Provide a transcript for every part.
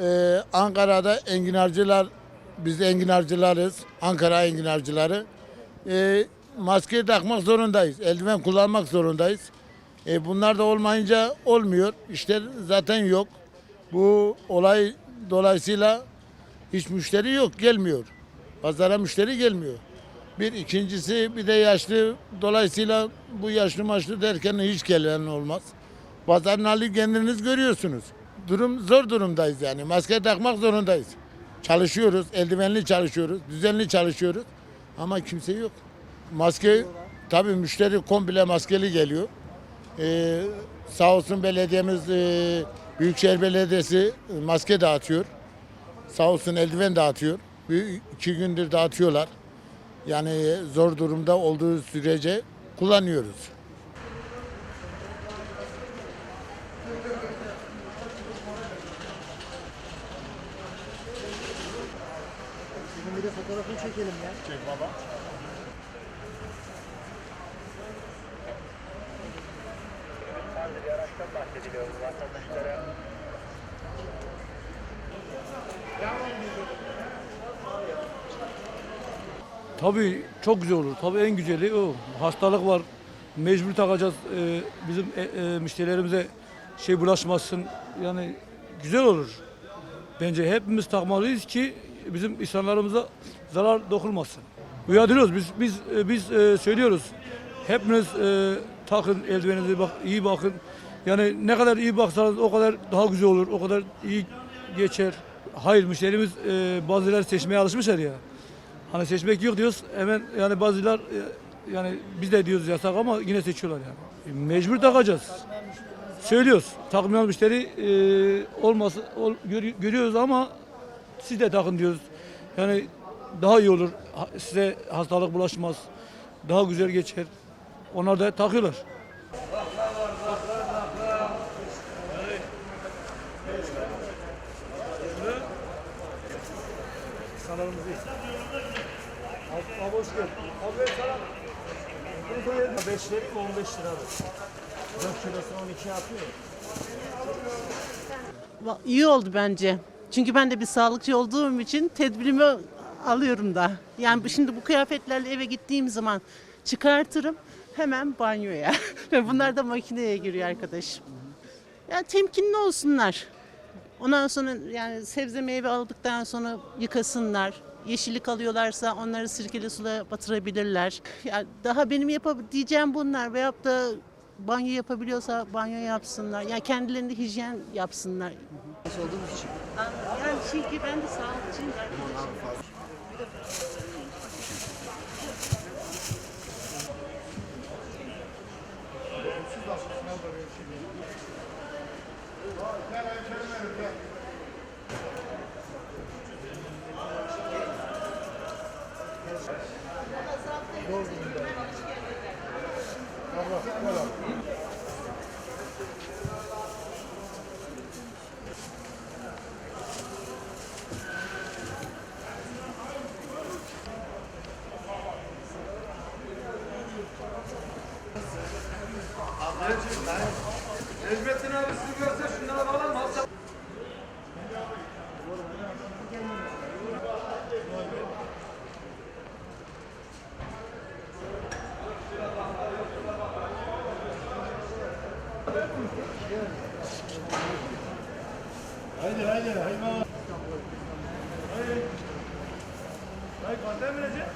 Ee, Ankara'da enginarcılar, biz enginarcılarız. Ankara enginarcıları. Ee, maske takmak zorundayız. Eldiven kullanmak zorundayız. Ee, bunlar da olmayınca olmuyor. İşler zaten yok. Bu olay dolayısıyla hiç müşteri yok, gelmiyor. Pazara müşteri gelmiyor. Bir ikincisi bir de yaşlı dolayısıyla bu yaşlı maçlı derken hiç gelen olmaz. Pazarın hali kendiniz görüyorsunuz. Durum zor durumdayız yani. Maske takmak zorundayız. Çalışıyoruz, eldivenli çalışıyoruz, düzenli çalışıyoruz. Ama kimse yok. Maske tabii müşteri komple maskeli geliyor. Ee, sağ olsun belediyemiz, e, Büyükşehir Belediyesi e, maske dağıtıyor. Sağ olsun eldiven dağıtıyor. Bir, iki gündür dağıtıyorlar. Yani zor durumda olduğu sürece kullanıyoruz. Bir de fotoğrafını çekelim ya. Çek baba. Tabii çok güzel olur. Tabii en güzeli o. Hastalık var. Mecbur takacağız. Ee, bizim e, e, müşterilerimize şey bulaşmasın. Yani güzel olur. Bence hepimiz takmalıyız ki bizim insanlarımıza zarar dokunmasın. Uyarıyoruz. Biz biz e, biz e, söylüyoruz. Hepiniz e, takın eldiveninize bak iyi bakın. Yani ne kadar iyi baksanız o kadar daha güzel olur. O kadar iyi geçer. Hayır müşterimiz e, bazıları seçmeye alışmışlar ya. Hani seçmek yok diyoruz. Hemen yani bazılar e, yani biz de diyoruz yasak ama yine seçiyorlar yani. E, Mecbur takacağız. Söylüyoruz. Takmayan müşteri e, olması ol- görü- görüyoruz ama siz de takın diyoruz. Yani daha iyi olur. Size hastalık bulaşmaz. Daha güzel geçer. Onlar da takıyorlar. Abi hoş geldin. Abi sana. 5 vereyim mi 15 lira abi? 4 kilosunu 12 yapıyor. İyi oldu bence. Çünkü ben de bir sağlıkçı olduğum için tedbirimi alıyorum da. Yani şimdi bu kıyafetlerle eve gittiğim zaman çıkartırım hemen banyoya. Bunlar da makineye giriyor arkadaş. Yani temkinli olsunlar. Ondan sonra yani sebze meyve aldıktan sonra yıkasınlar. Yeşillik alıyorlarsa onları sirkeli suya batırabilirler. Ya daha benim yapabileceğim bunlar veyahut da banyo yapabiliyorsa banyo yapsınlar. Yani kendilerinde hijyen yapsınlar. Olduğumuz için. Yani çünkü ben de sağlıkçıyım. Arkadaşım. Necmettin abi sizi görse şunlara bağlar mı? Haydi haydi haydi. Haydi. Haydi konten verecek.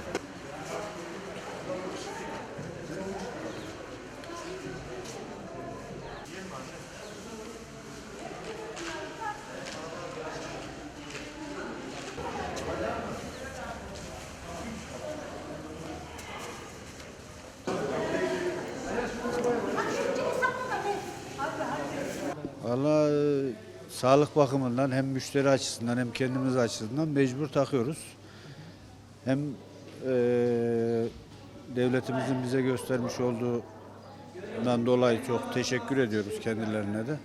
Valla e, sağlık bakımından hem müşteri açısından hem kendimiz açısından mecbur takıyoruz. Hem e, devletimizin bize göstermiş olduğundan dolayı çok teşekkür ediyoruz kendilerine de.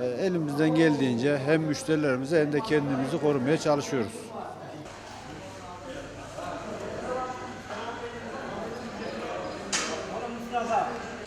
E, elimizden geldiğince hem müşterilerimizi hem de kendimizi korumaya çalışıyoruz. Thank